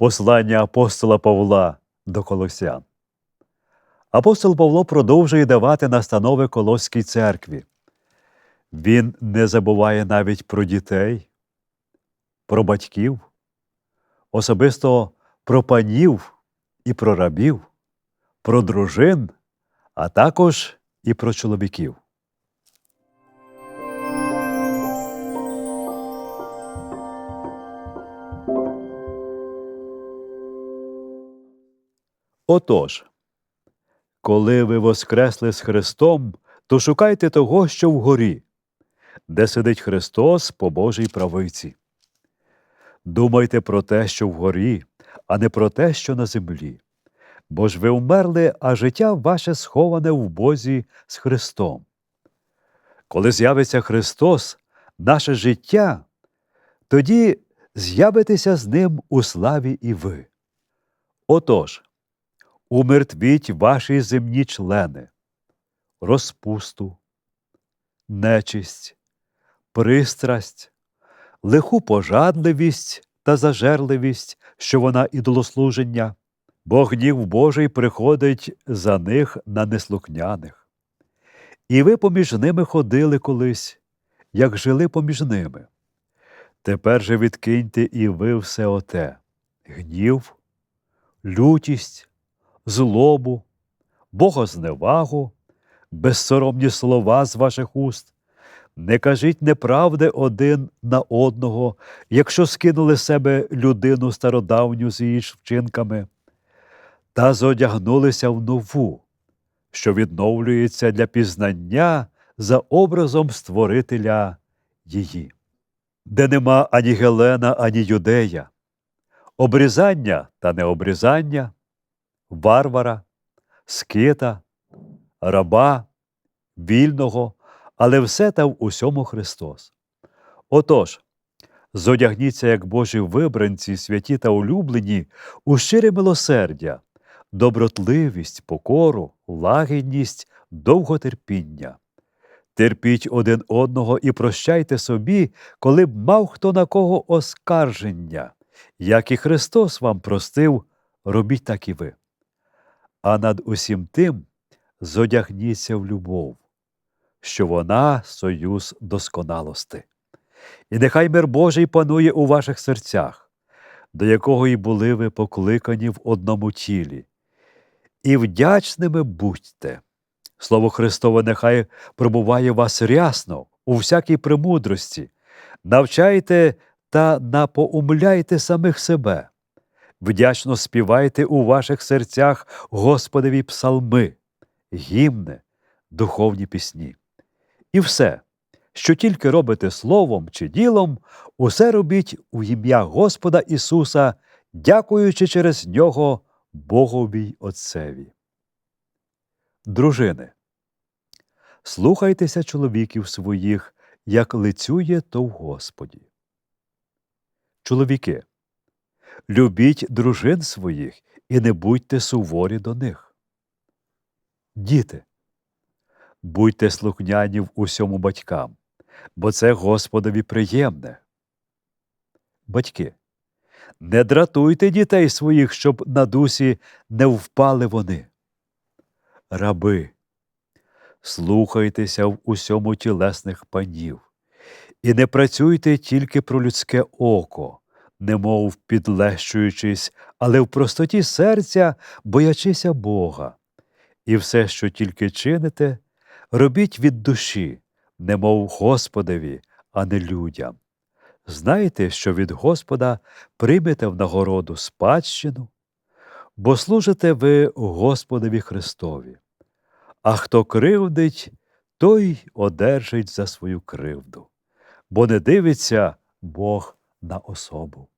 Послання апостола Павла до Колосян. Апостол Павло продовжує давати настанови Колоській церкві. Він не забуває навіть про дітей, про батьків, особисто про панів і про рабів, про дружин, а також і про чоловіків. Отож, коли ви воскресли з Христом, то шукайте того, що вгорі, де сидить Христос по Божій правиці. Думайте про те, що вгорі, а не про те, що на землі. Бо ж ви вмерли, а життя ваше сховане в Бозі з Христом. Коли з'явиться Христос, наше життя, тоді з'явитеся з Ним у славі і ви. Отож, умертвіть ваші земні члени, розпусту, нечисть, пристрасть, лиху пожадливість та зажерливість, що вона ідолослуження, бо гнів Божий приходить за них на неслухняних. І ви поміж ними ходили колись, як жили поміж ними. Тепер же відкиньте і ви все оте гнів, лютість, злобу, богозневагу, безсоромні слова з ваших уст. Не кажіть неправди один на одного, якщо скинули себе людину стародавню з її вчинками, та зодягнулися в нову, що відновлюється для пізнання за образом Створителя її, де нема ані Гелена, ані юдея, обрізання та необрізання, варвара, скита, раба, вільного, але все та в усьому Христос. Отож, зодягніться, як Божі вибранці, святі та улюблені, у щире милосердя, добротливість, покору, лагідність, довготерпіння. Терпіть один одного і прощайте собі, коли б мав хто на кого оскарження, як і Христос вам простив, робіть так і ви. А над усім тим зодягніться в любов, що вона союз досконалости. І нехай мир Божий панує у ваших серцях, до якого і були ви покликані в одному тілі, і вдячними будьте. Слово Христове нехай пробуває вас рясно у всякій премудрості, навчайте та напоумляйте самих себе. Вдячно співайте у ваших серцях Господові псалми, гімни, духовні пісні. І все, що тільки робите словом чи ділом, усе робіть у ім'я Господа Ісуса, дякуючи через нього Богові Отцеві. Дружини, слухайтеся чоловіків своїх, як лицює то в Господі. Чоловіки, любіть дружин своїх і не будьте суворі до них. Діти, будьте слухняні в усьому батькам, бо це Господові приємне. Батьки, не дратуйте дітей своїх, щоб на дусі не впали вони. Раби, слухайтеся в усьому тілесних панів, і не працюйте тільки про людське око, немов підлещуючись, але в простоті серця, боячися Бога. І все, що тільки чините, робіть від душі, немов Господові, а не людям. Знайте, що від Господа приймете в нагороду спадщину, бо служите ви Господові Христові. А хто кривдить, той одержить за свою кривду, бо не дивиться Бог da osobu.